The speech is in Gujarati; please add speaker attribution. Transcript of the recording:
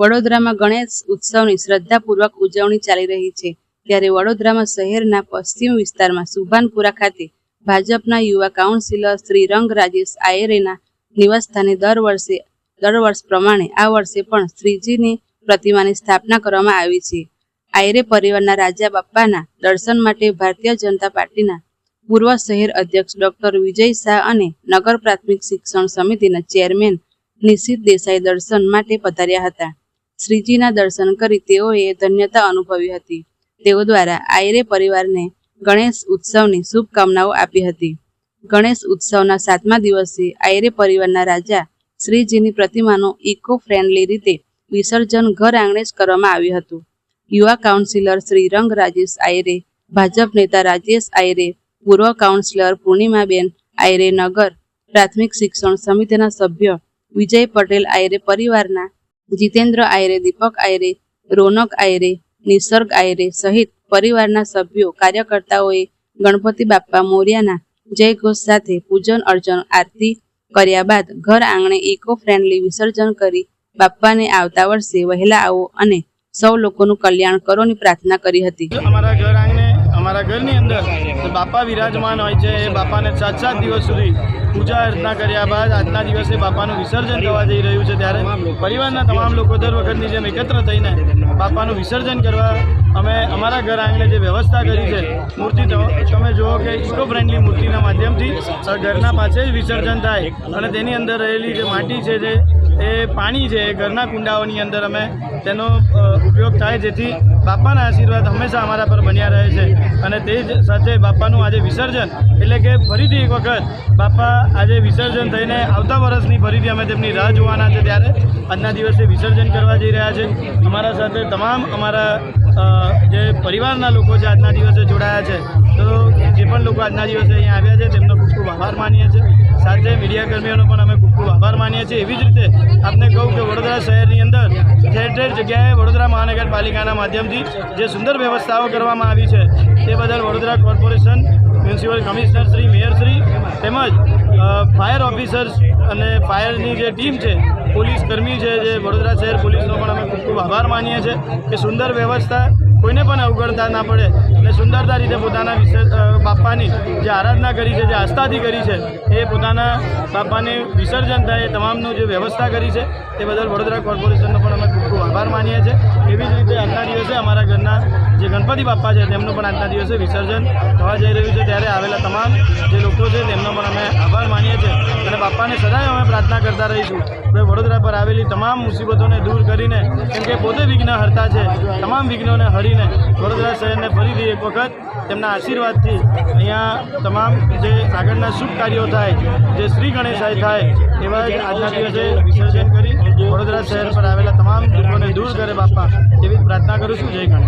Speaker 1: વડોદરામાં ગણેશ ઉત્સવની શ્રદ્ધાપૂર્વક ઉજવણી ચાલી રહી છે. ત્યારે વડોદરામાં શહેરના પશ્ચિમ વિસ્તારમાં સુભાનપુરા ખાતે ભાજપના યુવા કાઉન્સિલર શ્રી રંગ રાજેશ આયરેના નિવાસસ્થાને દર વર્ષે, દર વર્ષ પ્રમાણે આ વર્ષે પણ શ્રીજીની પ્રતિમાની સ્થાપના કરવામાં આવી છે. આયરે પરિવારના રાજા બાપ્પાના દર્શન માટે ભારતીય જનતા પાર્ટીના પૂર્વ શહેર અધ્યક્ષ ડોક્ટર વિજય શાહ અને નગર પ્રાથમિક શિક્ષણ સમિતિના ચેરમેન નિશિત દેસાઈ દર્શન માટે પધાર્યા હતા. શ્રીજીના દર્શન કરી તેઓએ ધન્યતા અનુભવી હતી. તેઓ દ્વારા આયરે પરિવારને ગણેશ ઉત્સવની શુભકામનાઓ આપી હતી. ગણેશ ઉત્સવના સાતમા દિવસે આયરે પરિવારના રાજા શ્રીજીની પ્રતિમાનું ઇકો ફ્રેન્ડલી રીતે વિસર્જન ઘર આંગણે જ કરવામાં આવ્યું હતું. યુવા કાઉન્સિલર શ્રી રંગ રાજેશ આયરે, ભાજપ નેતા રાજેશ આયરે પૂર્વ કાઉન્સિલર પૂર્ણિમાબેન આયરે નગર પ્રાથમિક શિક્ષણ સમિતિના સભ્ય વિજય પટેલ આયરે પરિવારના, જીતેન્દ્ર આયરે, દીપક આયરે, રોનક આયરે, નિસર્ગ આયરે સહિત પરિવારના સભ્યો, કાર્યકર્તાઓએ ગણપતિ બાપ્પા મોર્યાના જય ઘોષ સાથે પૂજન અર્ચન આરતી કર્યા બાદ ઘર આંગણે ઇકો ફ્રેન્ડલી વિસર્જન કરી બાપ્પાને આવતા વર્ષે વહેલા આવો અને સૌ લોકોનું કલ્યાણ કરોની પ્રાર્થના કરી હતી.
Speaker 2: અમારા ઘર અમારા ઘરની અંદર બાપા વિરાજમાન હોય છે, એ બાપાને સાત સાત દિવસ સુધી પૂજા અર્ચના કર્યા બાદ આજના દિવસે બાપાનું વિસર્જન થવા જઈ રહ્યું છે ત્યારે પરિવારના તમામ લોકો દર વખતની જેમ એકત્ર થઈને બાપાનું વિસર્જન કરવા અમે અમારા ઘર આંગણે જે વ્યવસ્થા કરી છે, મૂર્તિ તમે જુઓ કે ઇકો ફ્રેન્ડલી મૂર્તિના માધ્યમથી ઘરના પાસે જ વિસર્જન થાય અને તેની અંદર રહેલી જે માટી છે, જે એ પાણી છે, એ ઘરના કુંડાઓની અંદર અમે તેનો ઉપયોગ થાય જેથી બાપાના આશીર્વાદ હંમેશા અમારા પર બન્યા રહે છે. અને તે જ સાથે બાપાનું આજે વિસર્જન, એટલે કે ફરીથી એક વખત બાપા આજે વિસર્જન થઈને આવતા વર્ષની ફરીથી અમે તેમની રાહ જોવાના છે ત્યારે આજના દિવસે વિસર્જન કરવા જઈ રહ્યા છે. અમારા સાથે તમામ અમારા જે પરિવારના લોકો છે આજના દિવસે જોડાયા છે, તો જે પણ લોકો આજના દિવસે અહીંયા આવ્યા છે, તેમનો ખૂબ ખૂબ આભાર માનીએ છીએ. સાથે મીડિયા કર્મીઓનો પણ અમે ખૂબ ખૂબ આભાર માનીએ છીએ. એવી જ રીતે આપને કહું કે વડોદરા શહેરની અંદર ઠેર ઠેર જગ્યાએ વડોદરા મહાનગરપાલિકાના માધ્યમથી જે સુંદર વ્યવસ્થાઓ કરવામાં આવી છે, તે બદલ Vadodara corporation municipal commissioner Shri, mayor Shri તેમજ ફાયર ઓફિસર્સ અને ફાયરની જે ટીમ છે, પોલીસ કર્મી છે, જે વડોદરા શહેર પોલીસનો પણ અમે ખૂબ ખૂબ આભાર માનીએ છીએ કે સુંદર વ્યવસ્થા કોઈને પણ અવગણતા ના પડે અને સુંદરતા રીતે પોતાના વિશેષ બાપાની જે આરાધના કરી છે, જે આસ્થાથી કરી છે, એ પોતાના બાપાને વિસર્જન થાય એ તમામનું જે વ્યવસ્થા કરી છે, તે બદલ વડોદરા કોર્પોરેશનનો પણ અમે ખૂબ ખૂબ આભાર માનીએ છીએ. એવી જ રીતે આજના દિવસે અમારા ઘરના જે ગણપતિ બાપા છે, તેમનું પણ આજના દિવસે વિસર્જન થવા જઈ રહ્યું છે. ત્યારે આવેલા તમામ જે લોકો છે, તેમનો પણ અમે આભાર માનીએ છીએ. અને બાપાને સદાય અમે પ્રાર્થના કરતા રહીશું કે વડોદરા પર આવેલી તમામ મુસીબતોને દૂર કરીને, કેમ કે પોતે વિઘ્ન હરતા છે, તમામ વિઘ્નોને હરીને વડોદરા શહેરને ફરીથી એક વખત. તેમના આશીર્વાદથી અહીંયા તમામ જે આગળના શુભ કાર્યો થાય, જે શ્રી ગણેશાય થાય, એવા જ આજના દિવસે વિસર્જન કરી વડોદરા શહેર પર આવેલા તમામ દુઃખોને દૂર કરે બાપા એવી પ્રાર્થના કરું છું. જય ગણેશ.